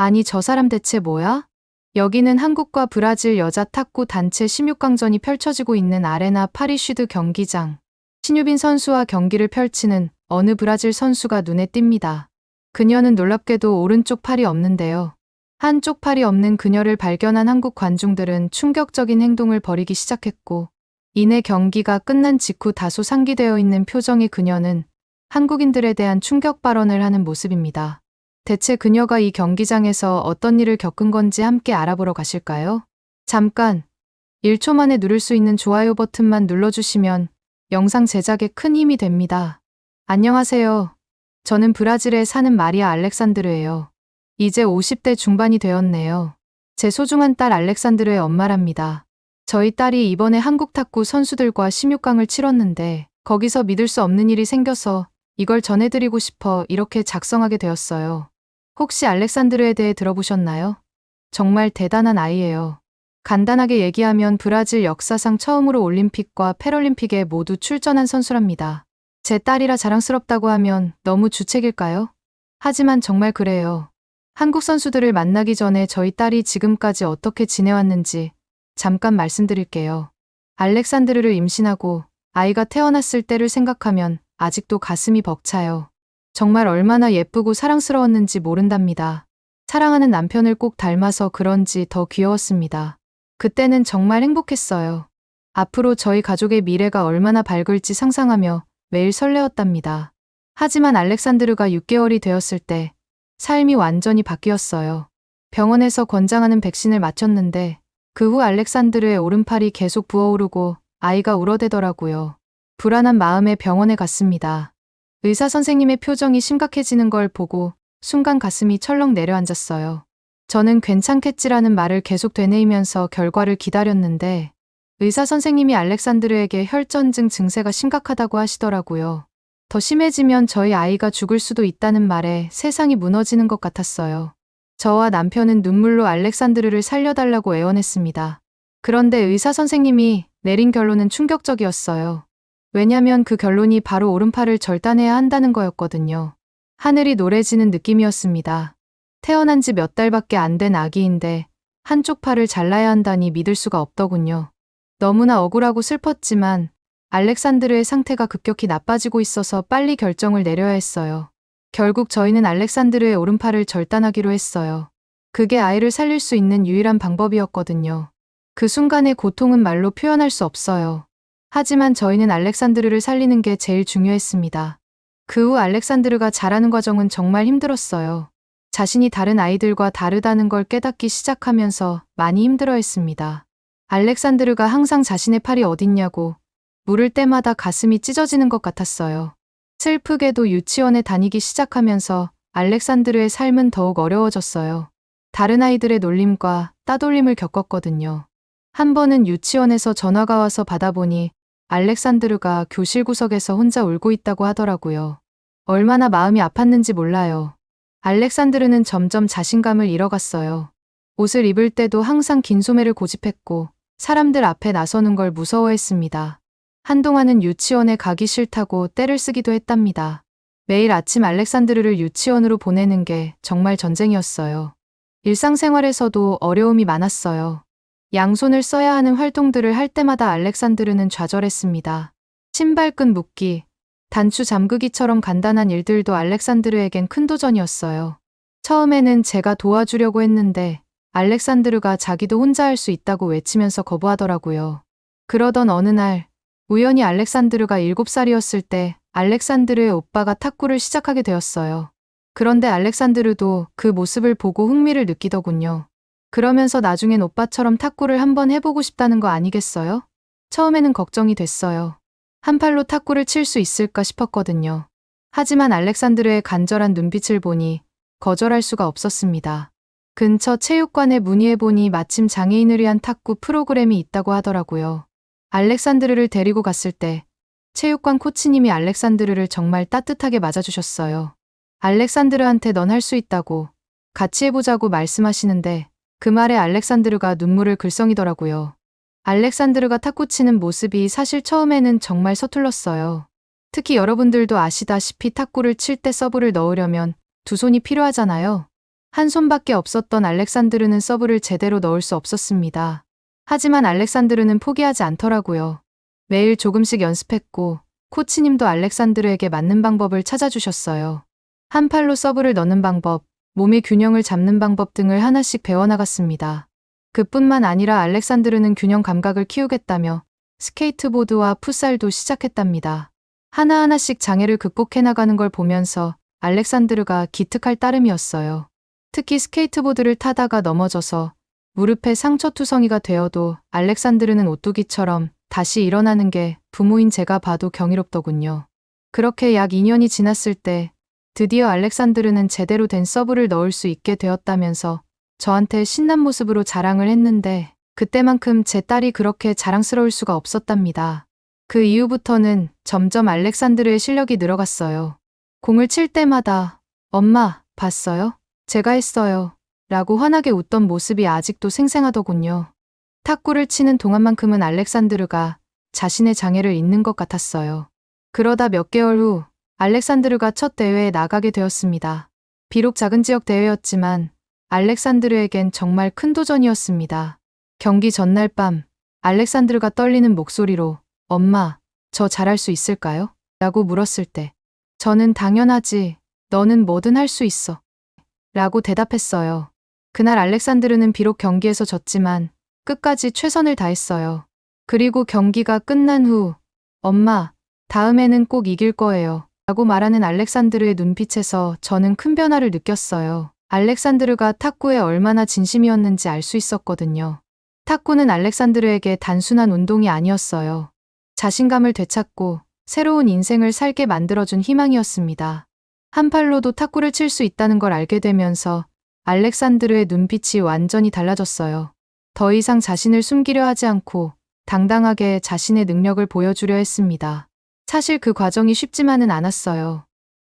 아니 저 사람 대체 뭐야? 여기는 한국과 브라질 여자 탁구 단체 16강전이 펼쳐지고 있는 아레나 파리슈드 경기장. 신유빈 선수와 경기를 펼치는 어느 브라질 선수가 눈에 띕니다. 그녀는 놀랍게도 오른쪽 팔이 없는데요. 한쪽 팔이 없는 그녀를 발견한 한국 관중들은 충격적인 행동을 벌이기 시작했고, 이내 경기가 끝난 직후 다소 상기되어 있는 표정의 그녀는 한국인들에 대한 충격 발언을 하는 모습입니다. 대체 그녀가 이 경기장에서 어떤 일을 겪은 건지 함께 알아보러 가실까요? 잠깐, 1초 만에 누를 수 있는 좋아요 버튼만 눌러주시면 영상 제작에 큰 힘이 됩니다. 안녕하세요. 저는 브라질에 사는 마리아 알렉산드르예요. 이제 50대 중반이 되었네요. 제 소중한 딸 알렉산드르의 엄마랍니다. 저희 딸이 이번에 한국 탁구 선수들과 16강을 치렀는데 거기서 믿을 수 없는 일이 생겨서 이걸 전해드리고 싶어 이렇게 작성하게 되었어요. 혹시 알렉산드르에 대해 들어보셨나요? 정말 대단한 아이예요. 간단하게 얘기하면 브라질 역사상 처음으로 올림픽과 패럴림픽에 모두 출전한 선수랍니다. 제 딸이라 자랑스럽다고 하면 너무 주책일까요? 하지만 정말 그래요. 한국 선수들을 만나기 전에 저희 딸이 지금까지 어떻게 지내왔는지 잠깐 말씀드릴게요. 알렉산드르를 임신하고 아이가 태어났을 때를 생각하면 아직도 가슴이 벅차요. 정말 얼마나 예쁘고 사랑스러웠는지 모른답니다. 사랑하는 남편을 꼭 닮아서 그런지 더 귀여웠습니다. 그때는 정말 행복했어요. 앞으로 저희 가족의 미래가 얼마나 밝을지 상상하며 매일 설레었답니다. 하지만 알렉산드르가 6개월이 되었을 때 삶이 완전히 바뀌었어요. 병원에서 권장하는 백신을 맞췄는데 그 후 알렉산드르의 오른팔이 계속 부어오르고 아이가 울어대더라고요. 불안한 마음에 병원에 갔습니다. 의사 선생님의 표정이 심각해지는 걸 보고 순간 가슴이 철렁 내려앉았어요. 저는 괜찮겠지라는 말을 계속 되뇌이면서 결과를 기다렸는데 의사 선생님이 알렉산드르에게 혈전증 증세가 심각하다고 하시더라고요. 더 심해지면 저희 아이가 죽을 수도 있다는 말에 세상이 무너지는 것 같았어요. 저와 남편은 눈물로 알렉산드르를 살려달라고 애원했습니다. 그런데 의사 선생님이 내린 결론은 충격적이었어요. 왜냐면 그 결론이 바로 오른팔을 절단해야 한다는 거였거든요. 하늘이 노래지는 느낌이었습니다. 태어난 지 몇 달밖에 안 된 아기인데 한쪽 팔을 잘라야 한다니 믿을 수가 없더군요. 너무나 억울하고 슬펐지만 알렉산드르의 상태가 급격히 나빠지고 있어서 빨리 결정을 내려야 했어요. 결국 저희는 알렉산드르의 오른팔을 절단하기로 했어요. 그게 아이를 살릴 수 있는 유일한 방법이었거든요. 그 순간의 고통은 말로 표현할 수 없어요. 하지만 저희는 알렉산드르를 살리는 게 제일 중요했습니다. 그 후 알렉산드르가 자라는 과정은 정말 힘들었어요. 자신이 다른 아이들과 다르다는 걸 깨닫기 시작하면서 많이 힘들어 했습니다. 알렉산드르가 항상 자신의 팔이 어딨냐고 물을 때마다 가슴이 찢어지는 것 같았어요. 슬프게도 유치원에 다니기 시작하면서 알렉산드르의 삶은 더욱 어려워졌어요. 다른 아이들의 놀림과 따돌림을 겪었거든요. 한 번은 유치원에서 전화가 와서 받아보니 알렉산드르가 교실 구석에서 혼자 울고 있다고 하더라고요. 얼마나 마음이 아팠는지 몰라요. 알렉산드르는 점점 자신감을 잃어갔어요. 옷을 입을 때도 항상 긴 소매를 고집했고 사람들 앞에 나서는 걸 무서워했습니다. 한동안은 유치원에 가기 싫다고 떼를 쓰기도 했답니다. 매일 아침 알렉산드르를 유치원으로 보내는 게 정말 전쟁이었어요. 일상생활에서도 어려움이 많았어요. 양손을 써야 하는 활동들을 할 때마다 알렉산드르는 좌절했습니다. 신발끈 묶기, 단추 잠그기처럼 간단한 일들도 알렉산드르에겐 큰 도전이었어요. 처음에는 제가 도와주려고 했는데 알렉산드르가 자기도 혼자 할 수 있다고 외치면서 거부하더라고요. 그러던 어느 날 우연히 알렉산드르가 7살이었을 때 알렉산드르의 오빠가 탁구를 시작하게 되었어요. 그런데 알렉산드르도 그 모습을 보고 흥미를 느끼더군요. 그러면서 나중엔 오빠처럼 탁구를 한번 해보고 싶다는 거 아니겠어요? 처음에는 걱정이 됐어요. 한 팔로 탁구를 칠 수 있을까 싶었거든요. 하지만 알렉산드르의 간절한 눈빛을 보니 거절할 수가 없었습니다. 근처 체육관에 문의해보니 마침 장애인을 위한 탁구 프로그램이 있다고 하더라고요. 알렉산드르를 데리고 갔을 때 체육관 코치님이 알렉산드르를 정말 따뜻하게 맞아주셨어요. 알렉산드르한테 넌 할 수 있다고 같이 해보자고 말씀하시는데 그 말에 알렉산드르가 눈물을 글썽이더라고요. 알렉산드르가 탁구 치는 모습이 사실 처음에는 정말 서툴렀어요. 특히 여러분들도 아시다시피 탁구를 칠 때 서브를 넣으려면 두 손이 필요하잖아요. 한 손밖에 없었던 알렉산드르는 서브를 제대로 넣을 수 없었습니다. 하지만 알렉산드르는 포기하지 않더라고요. 매일 조금씩 연습했고 코치님도 알렉산드르에게 맞는 방법을 찾아주셨어요. 한 팔로 서브를 넣는 방법, 몸의 균형을 잡는 방법 등을 하나씩 배워나갔습니다. 그뿐만 아니라 알렉산드르는 균형 감각을 키우겠다며 스케이트보드와 풋살도 시작했답니다. 하나하나씩 장애를 극복해 나가는 걸 보면서 알렉산드르가 기특할 따름이었어요. 특히 스케이트보드를 타다가 넘어져서 무릎에 상처투성이가 되어도 알렉산드르는 오뚜기처럼 다시 일어나는 게 부모인 제가 봐도 경이롭더군요. 그렇게 약 2년이 지났을 때 드디어 알렉산드르는 제대로 된 서브를 넣을 수 있게 되었다면서 저한테 신난 모습으로 자랑을 했는데 그때만큼 제 딸이 그렇게 자랑스러울 수가 없었답니다. 그 이후부터는 점점 알렉산드르의 실력이 늘어갔어요. 공을 칠 때마다 엄마, 봤어요? 제가 했어요. 라고 환하게 웃던 모습이 아직도 생생하더군요. 탁구를 치는 동안만큼은 알렉산드르가 자신의 장애를 잊는 것 같았어요. 그러다 몇 개월 후 알렉산드르가 첫 대회에 나가게 되었습니다. 비록 작은 지역 대회였지만 알렉산드르에겐 정말 큰 도전이었습니다. 경기 전날 밤 알렉산드르가 떨리는 목소리로 엄마, 저 잘할 수 있을까요? 라고 물었을 때 저는 당연하지. 너는 뭐든 할 수 있어. 라고 대답했어요. 그날 알렉산드르는 비록 경기에서 졌지만 끝까지 최선을 다했어요. 그리고 경기가 끝난 후 엄마, 다음에는 꼭 이길 거예요. 라고 말하는 알렉산드르의 눈빛에서 저는 큰 변화를 느꼈어요. 알렉산드르가 탁구에 얼마나 진심이었는지 알 수 있었거든요. 탁구는 알렉산드르에게 단순한 운동이 아니었어요. 자신감을 되찾고 새로운 인생을 살게 만들어준 희망이었습니다. 한 팔로도 탁구를 칠 수 있다는 걸 알게 되면서 알렉산드르의 눈빛이 완전히 달라졌어요. 더 이상 자신을 숨기려 하지 않고 당당하게 자신의 능력을 보여주려 했습니다. 사실 그 과정이 쉽지만은 않았어요.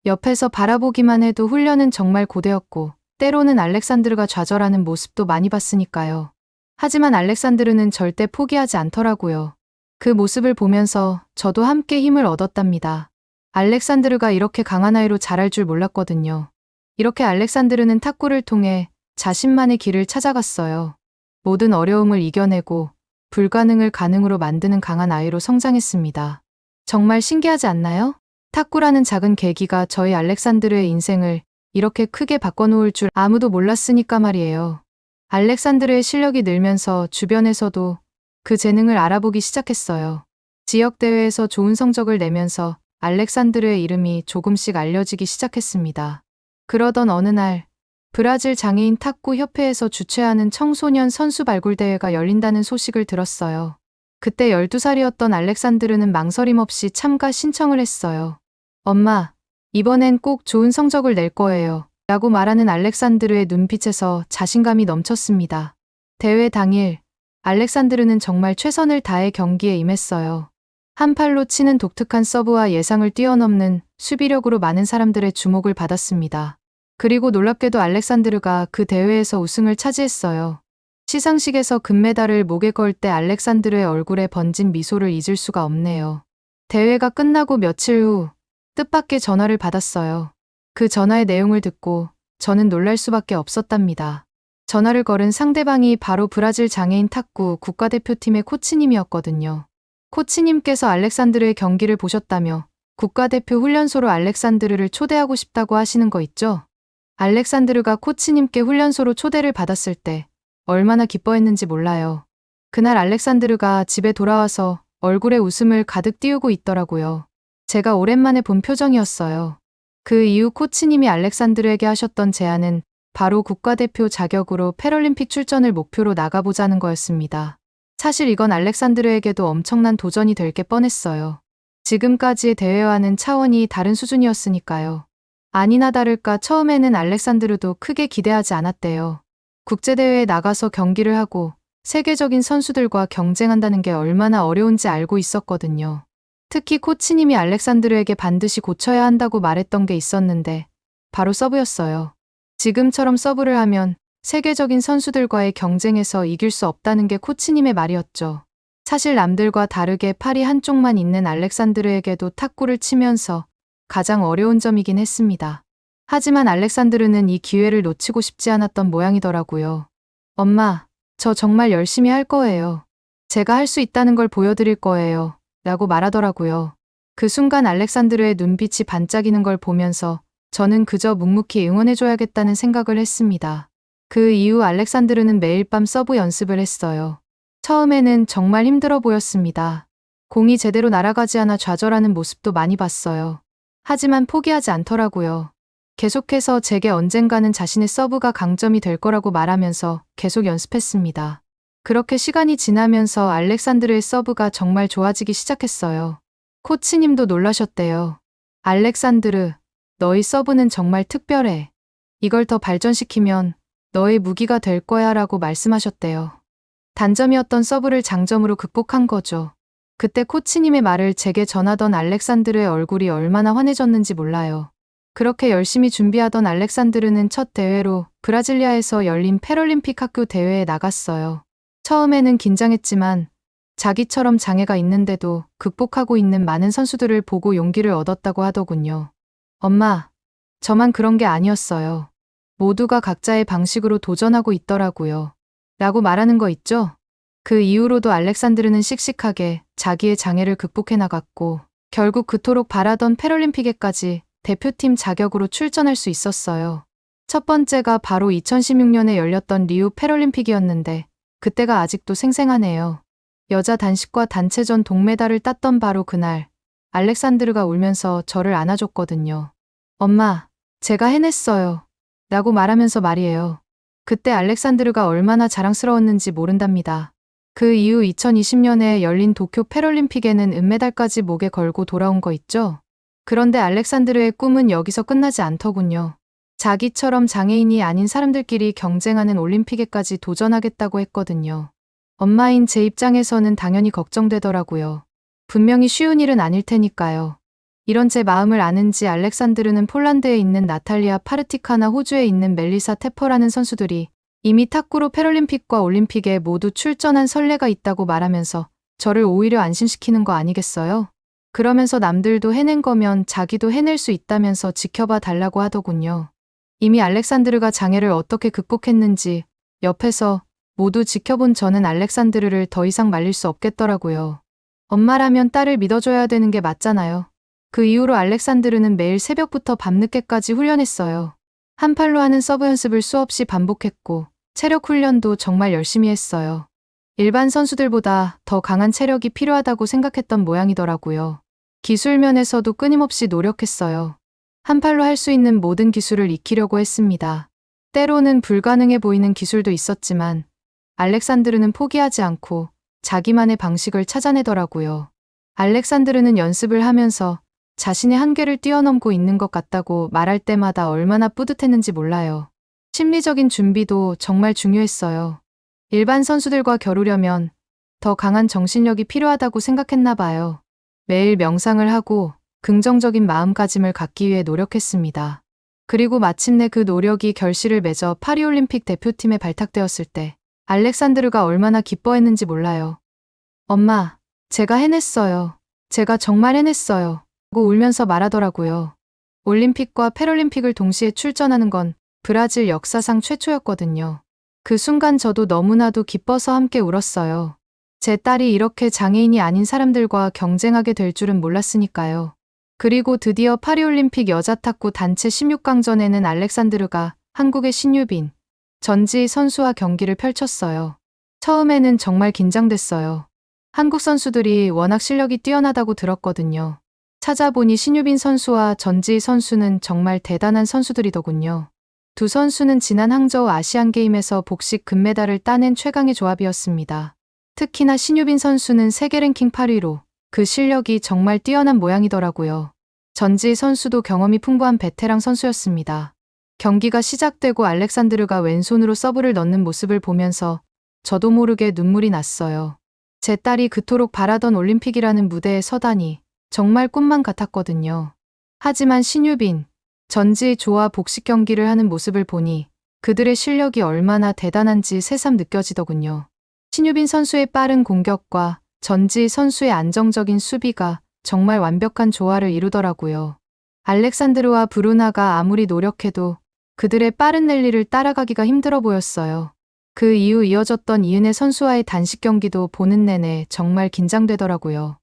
옆에서 바라보기만 해도 훈련은 정말 고되었고, 때로는 알렉산드르가 좌절하는 모습도 많이 봤으니까요. 하지만 알렉산드르는 절대 포기하지 않더라고요. 그 모습을 보면서 저도 함께 힘을 얻었답니다. 알렉산드르가 이렇게 강한 아이로 자랄 줄 몰랐거든요. 이렇게 알렉산드르는 탁구를 통해 자신만의 길을 찾아갔어요. 모든 어려움을 이겨내고 불가능을 가능으로 만드는 강한 아이로 성장했습니다. 정말 신기하지 않나요? 탁구라는 작은 계기가 저희 알렉산드르의 인생을 이렇게 크게 바꿔놓을 줄 아무도 몰랐으니까 말이에요. 알렉산드르의 실력이 늘면서 주변에서도 그 재능을 알아보기 시작했어요. 지역대회에서 좋은 성적을 내면서 알렉산드르의 이름이 조금씩 알려지기 시작했습니다. 그러던 어느 날, 브라질 장애인 탁구 협회에서 주최하는 청소년 선수 발굴 대회가 열린다는 소식을 들었어요. 그때 12살이었던 알렉산드르는 망설임 없이 참가 신청을 했어요. 엄마, 이번엔 꼭 좋은 성적을 낼 거예요. 라고 말하는 알렉산드르의 눈빛에서 자신감이 넘쳤습니다. 대회 당일, 알렉산드르는 정말 최선을 다해 경기에 임했어요. 한 팔로 치는 독특한 서브와 예상을 뛰어넘는 수비력으로 많은 사람들의 주목을 받았습니다. 그리고 놀랍게도 알렉산드르가 그 대회에서 우승을 차지했어요. 시상식에서 금메달을 목에 걸 때 알렉산드르의 얼굴에 번진 미소를 잊을 수가 없네요. 대회가 끝나고 며칠 후 뜻밖의 전화를 받았어요. 그 전화의 내용을 듣고 저는 놀랄 수밖에 없었답니다. 전화를 걸은 상대방이 바로 브라질 장애인 탁구 국가대표팀의 코치님이었거든요. 코치님께서 알렉산드르의 경기를 보셨다며 국가대표 훈련소로 알렉산드르를 초대하고 싶다고 하시는 거 있죠? 알렉산드르가 코치님께 훈련소로 초대를 받았을 때 얼마나 기뻐했는지 몰라요. 그날 알렉산드르가 집에 돌아와서 얼굴에 웃음을 가득 띄우고 있더라고요. 제가 오랜만에 본 표정이었어요. 그 이후 코치님이 알렉산드르에게 하셨던 제안은 바로 국가대표 자격으로 패럴림픽 출전을 목표로 나가보자는 거였습니다. 사실 이건 알렉산드르에게도 엄청난 도전이 될 게 뻔했어요. 지금까지의 대회와는 차원이 다른 수준이었으니까요. 아니나 다를까 처음에는 알렉산드르도 크게 기대하지 않았대요. 국제대회에 나가서 경기를 하고 세계적인 선수들과 경쟁한다는 게 얼마나 어려운지 알고 있었거든요. 특히 코치님이 알렉산드르에게 반드시 고쳐야 한다고 말했던 게 있었는데 바로 서브였어요. 지금처럼 서브를 하면 세계적인 선수들과의 경쟁에서 이길 수 없다는 게 코치님의 말이었죠. 사실 남들과 다르게 팔이 한쪽만 있는 알렉산드르에게도 탁구를 치면서 가장 어려운 점이긴 했습니다. 하지만 알렉산드르는 이 기회를 놓치고 싶지 않았던 모양이더라고요. 엄마, 저 정말 열심히 할 거예요. 제가 할 수 있다는 걸 보여드릴 거예요. 라고 말하더라고요. 그 순간 알렉산드르의 눈빛이 반짝이는 걸 보면서 저는 그저 묵묵히 응원해줘야겠다는 생각을 했습니다. 그 이후 알렉산드르는 매일 밤 서브 연습을 했어요. 처음에는 정말 힘들어 보였습니다. 공이 제대로 날아가지 않아 좌절하는 모습도 많이 봤어요. 하지만 포기하지 않더라고요. 계속해서 제게 언젠가는 자신의 서브가 강점이 될 거라고 말하면서 계속 연습했습니다. 그렇게 시간이 지나면서 알렉산드르의 서브가 정말 좋아지기 시작했어요. 코치님도 놀라셨대요. 알렉산드르, 너희 서브는 정말 특별해. 이걸 더 발전시키면 너의 무기가 될 거야 라고 말씀하셨대요. 단점이었던 서브를 장점으로 극복한 거죠. 그때 코치님의 말을 제게 전하던 알렉산드르의 얼굴이 얼마나 환해졌는지 몰라요. 그렇게 열심히 준비하던 알렉산드르는 첫 대회로 브라질리아에서 열린 패럴림픽 학교 대회에 나갔어요. 처음에는 긴장했지만 자기처럼 장애가 있는데도 극복하고 있는 많은 선수들을 보고 용기를 얻었다고 하더군요. 엄마, 저만 그런 게 아니었어요. 모두가 각자의 방식으로 도전하고 있더라고요. 라고 말하는 거 있죠? 그 이후로도 알렉산드르는 씩씩하게 자기의 장애를 극복해 나갔고 결국 그토록 바라던 패럴림픽에까지 대표팀 자격으로 출전할 수 있었어요. 첫 번째가 바로 2016년에 열렸던 리우 패럴림픽이었는데 그때가 아직도 생생하네요. 여자 단식과 단체전 동메달을 땄던 바로 그날 알렉산드르가 울면서 저를 안아줬거든요. 엄마, 제가 해냈어요. 라고 말하면서 말이에요. 그때 알렉산드르가 얼마나 자랑스러웠는지 모른답니다. 그 이후 2020년에 열린 도쿄 패럴림픽에는 은메달까지 목에 걸고 돌아온 거 있죠? 그런데 알렉산드르의 꿈은 여기서 끝나지 않더군요. 자기처럼 장애인이 아닌 사람들끼리 경쟁하는 올림픽에까지 도전하겠다고 했거든요. 엄마인 제 입장에서는 당연히 걱정되더라고요. 분명히 쉬운 일은 아닐 테니까요. 이런 제 마음을 아는지 알렉산드르는 폴란드에 있는 나탈리아 파르티카나 호주에 있는 멜리사 테퍼라는 선수들이 이미 탁구로 패럴림픽과 올림픽에 모두 출전한 선례가 있다고 말하면서 저를 오히려 안심시키는 거 아니겠어요? 그러면서 남들도 해낸 거면 자기도 해낼 수 있다면서 지켜봐 달라고 하더군요. 이미 알렉산드르가 장애를 어떻게 극복했는지 옆에서 모두 지켜본 저는 알렉산드르를 더 이상 말릴 수 없겠더라고요. 엄마라면 딸을 믿어줘야 되는 게 맞잖아요. 그 이후로 알렉산드르는 매일 새벽부터 밤늦게까지 훈련했어요. 한 팔로 하는 서브 연습을 수없이 반복했고 체력 훈련도 정말 열심히 했어요. 일반 선수들보다 더 강한 체력이 필요하다고 생각했던 모양이더라고요. 기술 면에서도 끊임없이 노력했어요. 한 팔로 할 수 있는 모든 기술을 익히려고 했습니다. 때로는 불가능해 보이는 기술도 있었지만 알렉산드르는 포기하지 않고 자기만의 방식을 찾아내더라고요. 알렉산드르는 연습을 하면서 자신의 한계를 뛰어넘고 있는 것 같다고 말할 때마다 얼마나 뿌듯했는지 몰라요. 심리적인 준비도 정말 중요했어요. 일반 선수들과 겨루려면 더 강한 정신력이 필요하다고 생각했나 봐요. 매일 명상을 하고 긍정적인 마음가짐을 갖기 위해 노력했습니다. 그리고 마침내 그 노력이 결실을 맺어 파리올림픽 대표팀에 발탁되었을 때 알렉산드르가 얼마나 기뻐했는지 몰라요. 엄마, 제가 해냈어요. 제가 정말 해냈어요. 고 울면서 말하더라고요. 올림픽과 패럴림픽을 동시에 출전하는 건 브라질 역사상 최초였거든요. 그 순간 저도 너무나도 기뻐서 함께 울었어요. 제 딸이 이렇게 장애인이 아닌 사람들과 경쟁하게 될 줄은 몰랐으니까요. 그리고 드디어 파리올림픽 여자 탁구 단체 16강전에는 알렉산드르가 한국의 신유빈, 전지 선수와 경기를 펼쳤어요. 처음에는 정말 긴장됐어요. 한국 선수들이 워낙 실력이 뛰어나다고 들었거든요. 찾아보니 신유빈 선수와 전지 선수는 정말 대단한 선수들이더군요. 두 선수는 지난 항저우 아시안게임에서 복식 금메달을 따낸 최강의 조합이었습니다. 특히나 신유빈 선수는 세계 랭킹 8위로 그 실력이 정말 뛰어난 모양이더라고요. 전지 선수도 경험이 풍부한 베테랑 선수였습니다. 경기가 시작되고 알렉산드르가 왼손으로 서브를 넣는 모습을 보면서 저도 모르게 눈물이 났어요. 제 딸이 그토록 바라던 올림픽이라는 무대에 서다니 정말 꿈만 같았거든요. 하지만 신유빈, 전지 조와 복식 경기를 하는 모습을 보니 그들의 실력이 얼마나 대단한지 새삼 느껴지더군요. 신유빈 선수의 빠른 공격과 전지 선수의 안정적인 수비가 정말 완벽한 조화를 이루더라고요. 알렉산드르와 브루나가 아무리 노력해도 그들의 빠른 랠리를 따라가기가 힘들어 보였어요. 그 이후 이어졌던 이은혜 선수와의 단식 경기도 보는 내내 정말 긴장되더라고요.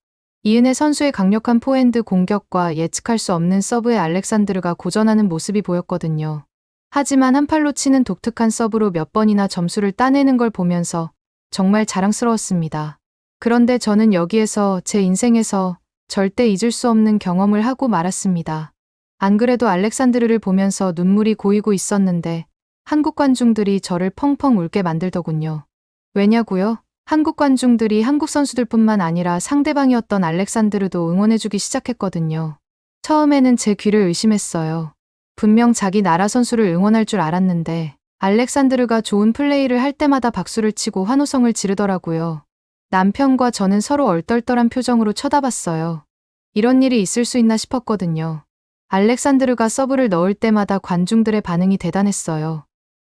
이은혜 선수의 강력한 포핸드 공격과 예측할 수 없는 서브에 알렉산드르가 고전하는 모습이 보였거든요. 하지만 한 팔로 치는 독특한 서브로 몇 번이나 점수를 따내는 걸 보면서 정말 자랑스러웠습니다. 그런데 저는 여기에서 제 인생에서 절대 잊을 수 없는 경험을 하고 말았습니다. 안 그래도 알렉산드르를 보면서 눈물이 고이고 있었는데 한국 관중들이 저를 펑펑 울게 만들더군요. 왜냐고요? 한국 관중들이 한국 선수들뿐만 아니라 상대방이었던 알렉산드르도 응원해주기 시작했거든요. 처음에는 제 귀를 의심했어요. 분명 자기 나라 선수를 응원할 줄 알았는데 알렉산드르가 좋은 플레이를 할 때마다 박수를 치고 환호성을 지르더라고요. 남편과 저는 서로 얼떨떨한 표정으로 쳐다봤어요. 이런 일이 있을 수 있나 싶었거든요. 알렉산드르가 서브를 넣을 때마다 관중들의 반응이 대단했어요.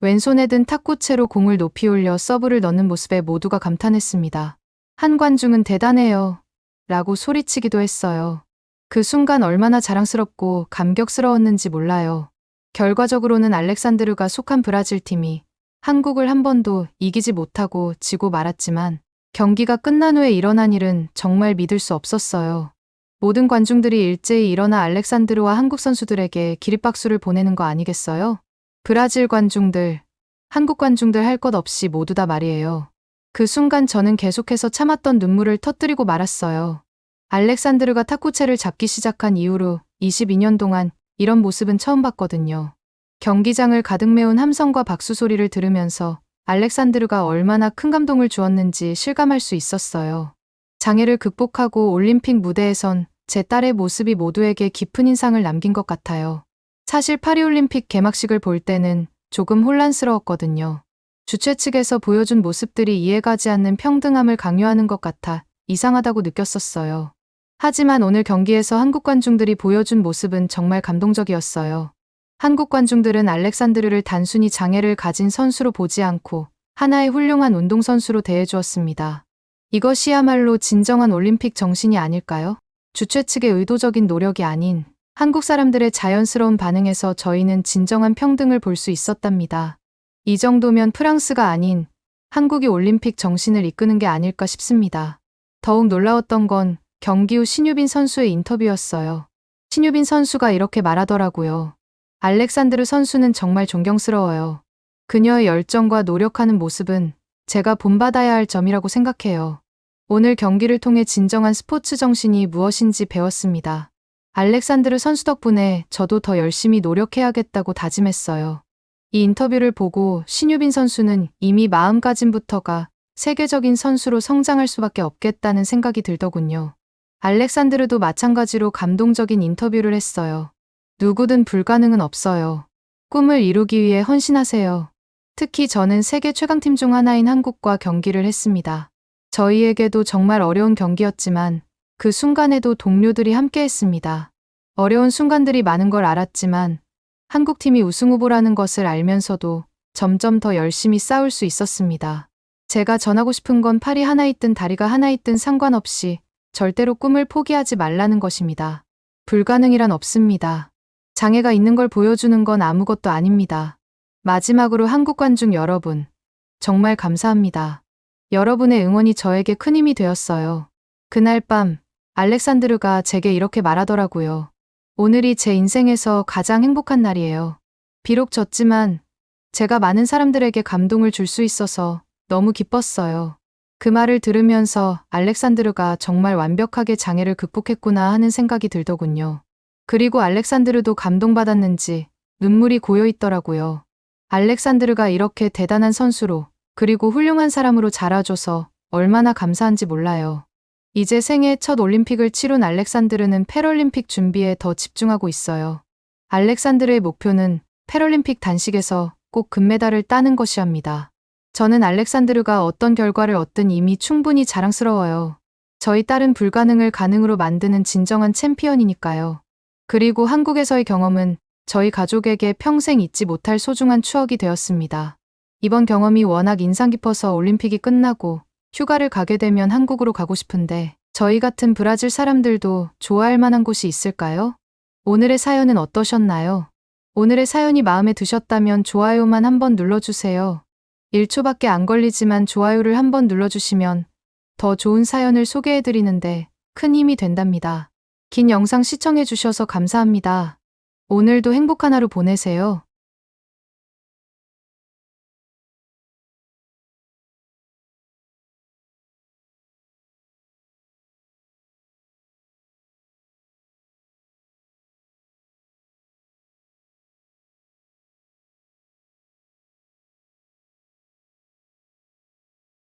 왼손에 든 탁구채로 공을 높이 올려 서브를 넣는 모습에 모두가 감탄했습니다. 한 관중은 대단해요. 라고 소리치기도 했어요. 그 순간 얼마나 자랑스럽고 감격스러웠는지 몰라요. 결과적으로는 알렉산드르가 속한 브라질 팀이 한국을 한 번도 이기지 못하고 지고 말았지만 경기가 끝난 후에 일어난 일은 정말 믿을 수 없었어요. 모든 관중들이 일제히 일어나 알렉산드르와 한국 선수들에게 기립박수를 보내는 거 아니겠어요? 브라질 관중들, 한국 관중들 할 것 없이 모두 다 말이에요. 그 순간 저는 계속해서 참았던 눈물을 터뜨리고 말았어요. 알렉산드르가 탁구채를 잡기 시작한 이후로 22년 동안 이런 모습은 처음 봤거든요. 경기장을 가득 메운 함성과 박수 소리를 들으면서 알렉산드르가 얼마나 큰 감동을 주었는지 실감할 수 있었어요. 장애를 극복하고 올림픽 무대에선 제 딸의 모습이 모두에게 깊은 인상을 남긴 것 같아요. 사실 파리올림픽 개막식을 볼 때는 조금 혼란스러웠거든요. 주최 측에서 보여준 모습들이 이해가지 않는 평등함을 강요하는 것 같아 이상하다고 느꼈었어요. 하지만 오늘 경기에서 한국 관중들이 보여준 모습은 정말 감동적이었어요. 한국 관중들은 알렉산드르를 단순히 장애를 가진 선수로 보지 않고 하나의 훌륭한 운동선수로 대해주었습니다. 이것이야말로 진정한 올림픽 정신이 아닐까요? 주최 측의 의도적인 노력이 아닌 한국 사람들의 자연스러운 반응에서 저희는 진정한 평등을 볼 수 있었답니다. 이 정도면 프랑스가 아닌 한국이 올림픽 정신을 이끄는 게 아닐까 싶습니다. 더욱 놀라웠던 건 경기 후 신유빈 선수의 인터뷰였어요. 신유빈 선수가 이렇게 말하더라고요. 알렉산드르 선수는 정말 존경스러워요. 그녀의 열정과 노력하는 모습은 제가 본받아야 할 점이라고 생각해요. 오늘 경기를 통해 진정한 스포츠 정신이 무엇인지 배웠습니다. 알렉산드르 선수 덕분에 저도 더 열심히 노력해야겠다고 다짐했어요. 이 인터뷰를 보고 신유빈 선수는 이미 마음가짐부터가 세계적인 선수로 성장할 수밖에 없겠다는 생각이 들더군요. 알렉산드르도 마찬가지로 감동적인 인터뷰를 했어요. 누구든 불가능은 없어요. 꿈을 이루기 위해 헌신하세요. 특히 저는 세계 최강팀 중 하나인 한국과 경기를 했습니다. 저희에게도 정말 어려운 경기였지만 그 순간에도 동료들이 함께 했습니다. 어려운 순간들이 많은 걸 알았지만 한국팀이 우승 후보라는 것을 알면서도 점점 더 열심히 싸울 수 있었습니다. 제가 전하고 싶은 건 팔이 하나 있든 다리가 하나 있든 상관없이 절대로 꿈을 포기하지 말라는 것입니다. 불가능이란 없습니다. 장애가 있는 걸 보여주는 건 아무것도 아닙니다. 마지막으로 한국 관중 여러분, 정말 감사합니다. 여러분의 응원이 저에게 큰 힘이 되었어요. 그날 밤, 알렉산드르가 제게 이렇게 말하더라고요. 오늘이 제 인생에서 가장 행복한 날이에요. 비록 졌지만 제가 많은 사람들에게 감동을 줄 수 있어서 너무 기뻤어요. 그 말을 들으면서 알렉산드르가 정말 완벽하게 장애를 극복했구나 하는 생각이 들더군요. 그리고 알렉산드르도 감동받았는지 눈물이 고여 있더라고요. 알렉산드르가 이렇게 대단한 선수로 그리고 훌륭한 사람으로 자라줘서 얼마나 감사한지 몰라요. 이제 생애 첫 올림픽을 치룬 알렉산드르는 패럴림픽 준비에 더 집중하고 있어요. 알렉산드르의 목표는 패럴림픽 단식에서 꼭 금메달을 따는 것이합니다. 저는 알렉산드르가 어떤 결과를 얻든 이미 충분히 자랑스러워요. 저희 딸은 불가능을 가능으로 만드는 진정한 챔피언이니까요. 그리고 한국에서의 경험은 저희 가족에게 평생 잊지 못할 소중한 추억이 되었습니다. 이번 경험이 워낙 인상 깊어서 올림픽이 끝나고 휴가를 가게 되면 한국으로 가고 싶은데 저희 같은 브라질 사람들도 좋아할 만한 곳이 있을까요? 오늘의 사연은 어떠셨나요? 오늘의 사연이 마음에 드셨다면 좋아요만 한번 눌러주세요. 1초밖에 안 걸리지만 좋아요를 한번 눌러주시면 더 좋은 사연을 소개해드리는데 큰 힘이 된답니다. 긴 영상 시청해주셔서 감사합니다. 오늘도 행복한 하루 보내세요.